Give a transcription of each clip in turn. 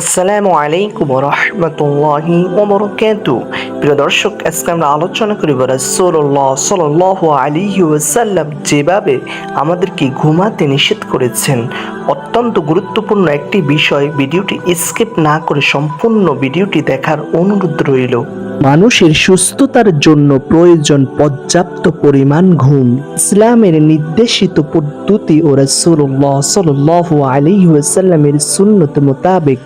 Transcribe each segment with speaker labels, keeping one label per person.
Speaker 1: আসসালামু আলাইকুম রহমতুল্লাহি ওবরকাতু। প্রিয় দর্শক, আজকে আমরা আলোচনা করিব রাসূলুল্লাহ সাল্লাল্লাহু আলাইহি ওয়াসাল্লাম যেভাবে আমাদেরকে ঘুমাতে নিষেধ করেছেন। অত্যন্ত গুরুত্বপূর্ণ একটি বিষয়, ভিডিওটি স্কিপ না করে সম্পূর্ণ ভিডিওটি দেখার অনুরোধ রইল। মানুষের সুস্থতার জন্য প্রয়োজন পর্যাপ্ত পরিমাণ ঘুম। ইসলামের নির্দেশিত পদ্ধতি ও রসুল্লাহ সাল আলী ওয়াসাল্লামের সুন্নত মোতাবেক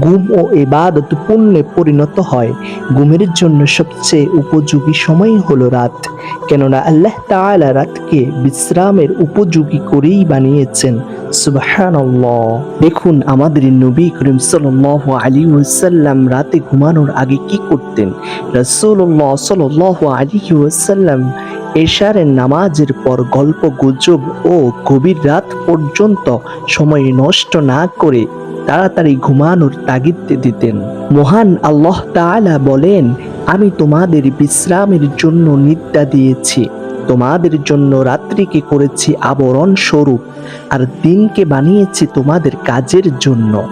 Speaker 1: ঘুম ও ইবাদত পুণ্যে পরিণত হয়। ঘুমের জন্য সবচেয়ে উপযোগী সময় হলো রাত। কেননা আল্লাহ তাআলা রাতকে বিশ্রামের উপযোগী করেই বানিয়েছেন। সুবহানাল্লাহ। দেখুন আমাদের নবী করিম সাল্লাল্লাহু আলাইহি ওয়াসাল্লাম রাতে ঘুমানোর আগে কি করতেন? রাসূলুল্লাহ সাল্লাল্লাহু আলাইহি ওয়াসাল্লাম এশারের নামাজের পর গল্প, গুজব ও গভীর রাত পর্যন্ত সময় নষ্ট না করে তাড়াতাড়ি ঘুমানোর তাগিদ দিতেন। মহান আল্লাহ তাআলা বলেন, আমি তোমাদের বিশ্রামের জন্য নিদ্রা দিয়েছি। তোমাদের জন্য রাত্রিকে করেছি আবরণ স্বরূপ আর দিনকে বানিয়েছি তোমাদের কাজের জন্য।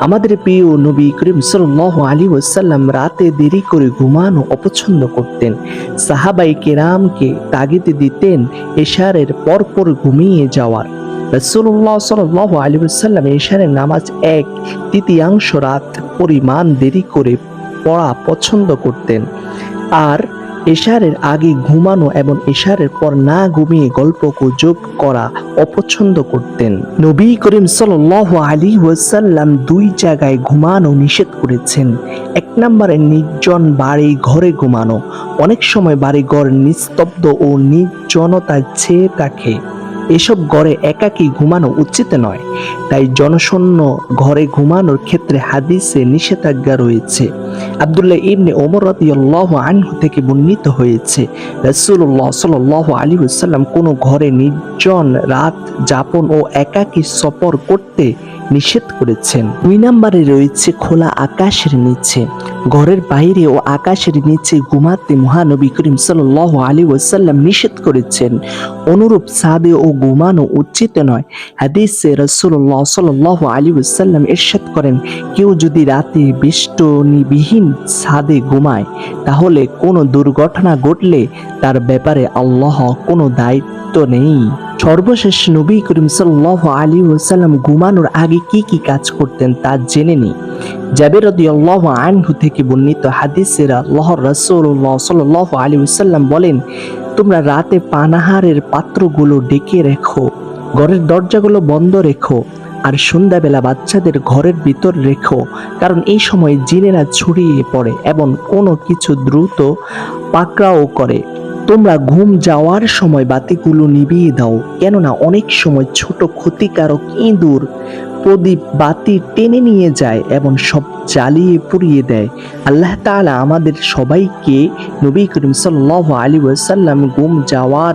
Speaker 1: আমাদের প্রিয় নবী করিম সাল্লাল্লাহু আলী ওসাল্লাম রাতে দেরি করে ঘুমানো অপছন্দ করতেন। সাহাবাই কেরামকে তাগিদ দিতেন এশারের পরপর ঘুমিয়ে যাওয়ার। রাসূলুল্লাহ সাল্লাল্লাহু আলাইহি ওয়াসাল্লাম এশারের নামাজ এক তৃতীয়াংশ রাত পরিমাণ দেরি করে পড়া পছন্দ করতেন। আর এশারের আগে ঘুমানো এবং এশারের পর না ঘুমিয়ে গল্প গুজব করা অপছন্দ করতেন। নবী করিম সাল্লাল্লাহু আলী ওয়াসাল্লাম দুই জায়গায় ঘুমানো নিষেধ করেছেন। এক নম্বরে নির্জন বাড়ি ঘরে ঘুমানো। অনেক সময় বাড়ি ঘর নিস্তব্ধ ও নির্জনতায় ছেয়ে থাকে। এসব ঘরে একাকী ঘুমানো উচিত নয়। তাই জনশূন্য ঘরে ঘুমানোর ক্ষেত্রে হাদিসে নিষেধাজ্ঞা রয়েছে। আব্দুল্লাহ ইবনে ওমর রাদিয়াল্লাহু আনহু থেকে বর্ণিত হয়েছে, রাসূলুল্লাহ সাল্লাল্লাহু আলাইহি ওয়াসাল্লাম কোনো ঘরে নির্জন রাত যাপন ও একাকী সফর করতে নিষেধ করেছেন। দুই নম্বরে রয়েছে খোলা আকাশের নিচে। ঘরের বাইরে ও আকাশের নিচে ঘুমাতে মহানবী করিম সাল্লাল্লাহু আলাইহি ওয়াসাল্লাম নিষেধ করেছেন। অনুরূপ সাদে ও ঘুমানো উচিত নয়। হাদিসে রাসূলুল্লাহ সাল্লাল্লাহু আলাইহি ওয়াসাল্লাম ইরশাদ করেন, কেউ যদি রাতে বেষ্টনীবিহীন ছাদে ঘুমায়, তাহলে কোনো দুর্ঘটনা ঘটলে তার ব্যাপারে আল্লাহ কোনো দায়িত্ব নেই। সর্বশেষ নবী করিম সাল্লাল্লাহু আলাইহি ওয়াসাল্লাম ঘুমানোর আগে কি কি কাজ করতেন তা জেনে নি জাবের রাদিয়াল্লাহু আনহু থেকে বর্ণিত হাদিসের আল্লাহর রাসূলুল্লাহ সাল্লাল্লাহু আলাইহি ওয়াসাল্লাম বলেন, তোমরা রাতে পানাহারের পাত্রগুলো ডেকে রেখো, ঘরের দরজাগুলো বন্ধ রেখো আর সন্ধ্যাবেলা বাচ্চাদের ঘরের ভিতর রেখো, কারণ এই সময় জিনেরা ছড়িয়ে পড়ে এবং কোনো কিছু দ্রুত পাকড়াও করে। তোমরা ঘুম যাওয়ার সময় বাতিগুলো নিভিয়ে দাও, কেননা অনেক সময় ছোট ক্ষতিকারক ইঁদুর প্রদীপ বাতি টেনে নিয়ে যায় এবং সব জ্বালিয়ে পুড়িয়ে দেয়। আল্লাহ তাআলা আমাদের সবাইকে নবী করিম সাল্লাল্লাহু আলী ওয়াসাল্লাম গুম যাওয়ার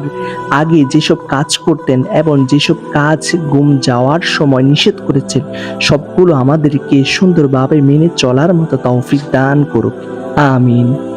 Speaker 1: আগে যেসব কাজ করতেন এবং যেসব কাজ গুম যাওয়ার সময় নিষেধ করেছেন, সবগুলো আমাদেরকে সুন্দরভাবে মেনে চলার মতো তৌফিক দান করুক। আমিন।